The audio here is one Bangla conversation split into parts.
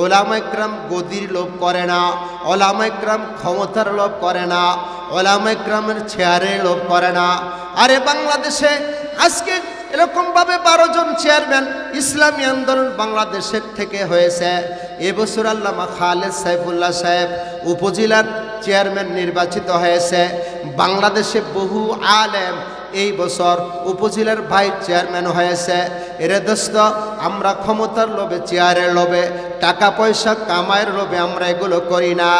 ওলামাইক্রাম গদির লোভ করে না, ওলামাইক্রাম ক্ষমতার লোভ করে না, ওলামাইক্রামের চেয়ারের লোভ করে না। আরে বাংলাদেশে আজকে এরকমভাবে বারো জন চেয়ারম্যান ইসলামী আন্দোলন বাংলাদেশের থেকে হয়েছে। এবছর আল্লামা খালেদ সাইফুল্লাহ সাহেব উপজেলার চেয়ারম্যান নির্বাচিত হয়েছে। বাংলাদেশে বহু আলেম এই বছর উপজেলার ভাইস চেয়ারম্যান হয়েছে। এরে দোস্ত আমরা ক্ষমতার লোভে চেয়ারের লোভে টাকা পয়সা কামায়ের লোভে আমরা এগুলো করি না।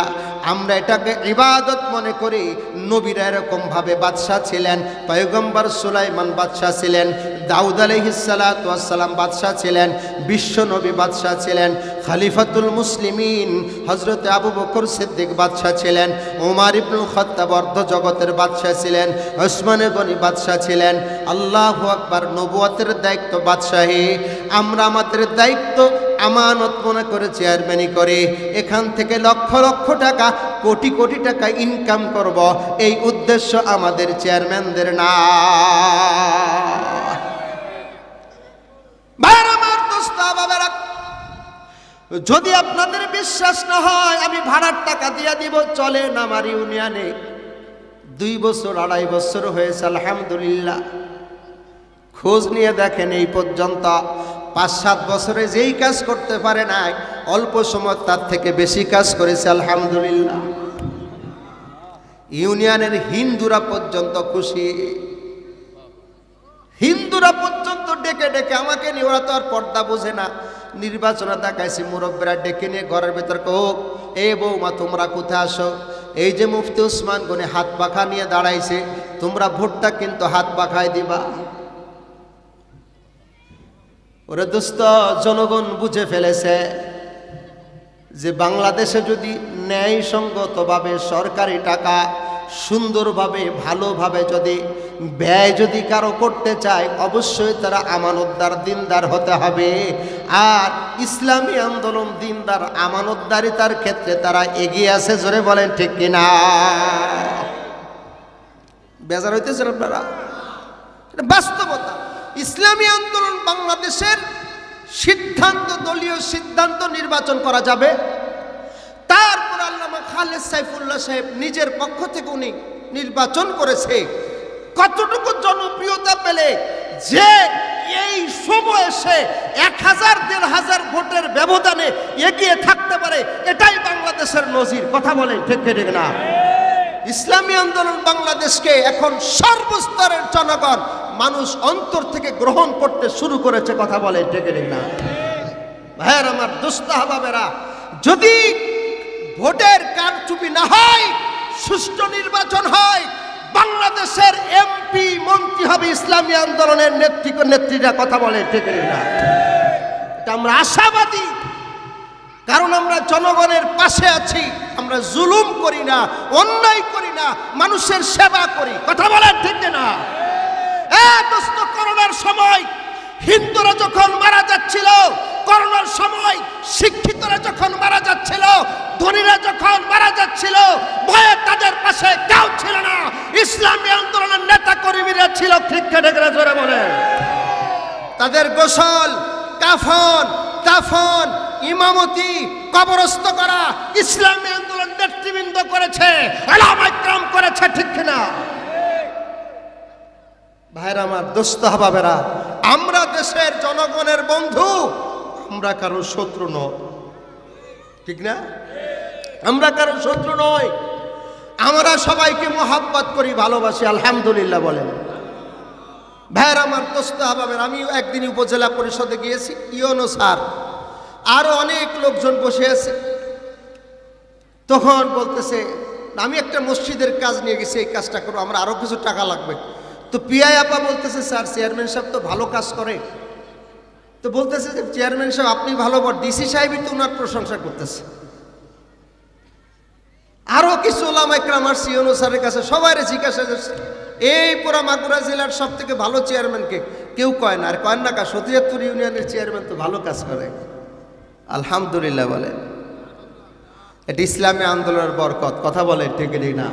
আমরা এটাকে ইবাদত মনে করি। নবীরা এরকমভাবে বাদশাহ ছিলেন, পয়গম্বর সুলাইমান বাদশাহ ছিলেন, দাউদ আলহিসাল্লাম বাদশাহ ছিলেন, বিশ্ব নবী বাদশাহ ছিলেন, খালিফাতুল মুসলিমিন হজরত আবু বকর সিদ্দিক বাদশাহ ছিলেন ওমার ইবনুল খত্তাব অর্ধ জগতের বাদশাহ ছিলেন, ওসমানে গনি বাদশাহ ছিলেন। আল্লাহ আকবার, নবুয়াতের দায়িত্ব বাদশাহী। আমরা আমাদের দায়িত্ব আমানত মনে করে চেয়ারম্যানই করে। এখান থেকে লক্ষ লক্ষ টাকা, কোটি কোটি টাকা ইনকাম করব। এই উদ্দেশ্য আমাদের চেয়ারম্যানদের না। যদি আপনাদের বিশ্বাস না হয়, আমি ভাড়ার টাকা দিয়ে দিব, চলেন আমার ইউনিয়নে। দুই বছর, আড়াই বছর হয়েছে, আলহামদুলিল্লাহ। খোঁজ নিয়ে দেখেন এই পর্যন্ত। পাঁচ সাত বছরে যেই কাজ করতে পারে নাই, অল্প সময় তার থেকে বেশি কাজ করেছে, আলহামদুলিল্লাহ। ইউনিয়নের হিন্দুরা পর্যন্ত খুশি। হিন্দুরা পর্যন্ত ডেকে ডেকে আমাকে নিয়ে, ওরা তো আর পর্দা বোঝে না। নির্বাচনে দেখাইছি মুরব্বীরা ডেকে নিয়ে ঘরের ভেতর হোক এ বৌমা, তোমরা কোথায় আসো এই যে মুফতি উসমান গনে হাত পাখা নিয়ে দাঁড়াইছে, তোমরা ভোটটা কিন্তু হাত পাখায় দিবা। ওরে দোস্ত, জনগণ বুঝে ফেলেছে যে বাংলাদেশে যদি ন্যায়সঙ্গতভাবে সরকারি টাকা সুন্দরভাবে, ভালোভাবে যদি ব্যয় যদি কারও করতে চায়, অবশ্যই তারা আমানতদার দিনদার হতে হবে। আর ইসলামী আন্দোলন দিনদার, আমানতদারিতার ক্ষেত্রে তারা এগিয়ে আছে, জোরে বলেন ঠিক কিনা? বেজার হইতেছেন আপনারা? বাস্তবতা। ইসলামী আন্দোলন বাংলাদেশের সিদ্ধান্ত, দলীয় সিদ্ধান্ত নির্বাচন করা যাবে। তারপর আল্লামা খালেদ সাইফুল্লাহ সাহেব নিজের পক্ষ থেকে উনি নির্বাচন করেছে। কতটুকু জনপ্রিয়তা পেলে যে এই সময় এসে এক হাজার, দেড় হাজার ভোটের ব্যবধানে এগিয়ে থাকতে পারে, এটাই বাংলাদেশের নজির। কথা বলে ঠিক ঠিক না? ইসলামী আন্দোলন বাংলাদেশকে এখন সর্বস্তরের জনগণ মানুষ অন্তর থেকে গ্রহণ করতে শুরু করেছে কথা বলে, ঠিক না ভাইয়ের আমার দুস্তাহবাবেরা যদি ভোটের কারচুপি না হয়, সুষ্ঠু নির্বাচন হয়, বাংলাদেশের এমপি, মন্ত্রী হবে ইসলামী আন্দোলনের নেত্রী, নেত্রীরা কথা বলে, ঠিক না আমরা আশাবাদী, কারণ আমরা জনগণের পাশে আছি, আমরা জুলুম করি না, অন্যায় করি না, মানুষের সেবা করি, কথা বলার ঠিক না দোস্ত করোনার সময় হিন্দুরা যখন মারা যাচ্ছিল, করোনার সময় শিক্ষিতরা যখন মারা যাচ্ছিল, ধনীরা যখন মারা যাচ্ছিল, ভয়ে তাদের পাশে কেউ ছিল না। ইসলামী আন্দোলনের নেতা কর্মীরা ছিল কেটে জোরে বলে। তাদের গোসল, কাফন, দাফন, ইমামতি, কবরস্থ করা ইসলামী আন্দোলন নেতৃবৃন্দ করেছে আলামাইক্রাম করেছে, ঠিক কিনা? ভাইরা আমার দোস্ত হবাবেরা, আমরা দেশের জনগণের বন্ধু, আমরা কারও শত্রু ন ঠিক না? আমরা কারও শত্রু নয় আমরা সবাইকে মোহাব্বত করি, ভালোবাসি, আলহামদুলিল্লাহ বলেন। ভাইয়ের আমার দোস্ত হবাবের, আমিও একদিন উপজেলা পরিষদে গিয়েছি ইয়নো স্যার। আরও অনেক লোকজন বসে আছে। তখন বলতেছে, আমি একটা মসজিদের কাজ নিয়ে গেছি, এই কাজটা করব আমার আরও কিছু টাকা লাগবে। তো পিআই আপা বলতেছে, স্যার, চেয়ারম্যান সাহেব তো ভালো কাজ করে। তো বলতেছে যে, চেয়ারম্যান সাহেব, আপনি ভালো বল ডিসি সাহেবই তো ওনার প্রশংসা করতেছে। আরও কিছু ওলামাইকরাম আর সিওনো স্যারের কাছে সবাই জিজ্ঞাসা করছে, এই পুরা মাগুরা জেলার সব থেকে ভালো চেয়ারম্যানকে কেউ কয় না, আর কয় না কা, সতিয়াত্তর ইউনিয়নের চেয়ারম্যান তো ভালো কাজ করে। আলহামদুলিল্লাহ বলে। এটা ইসলামী আন্দোলনের বরকত, কথা বলে ঠিক না।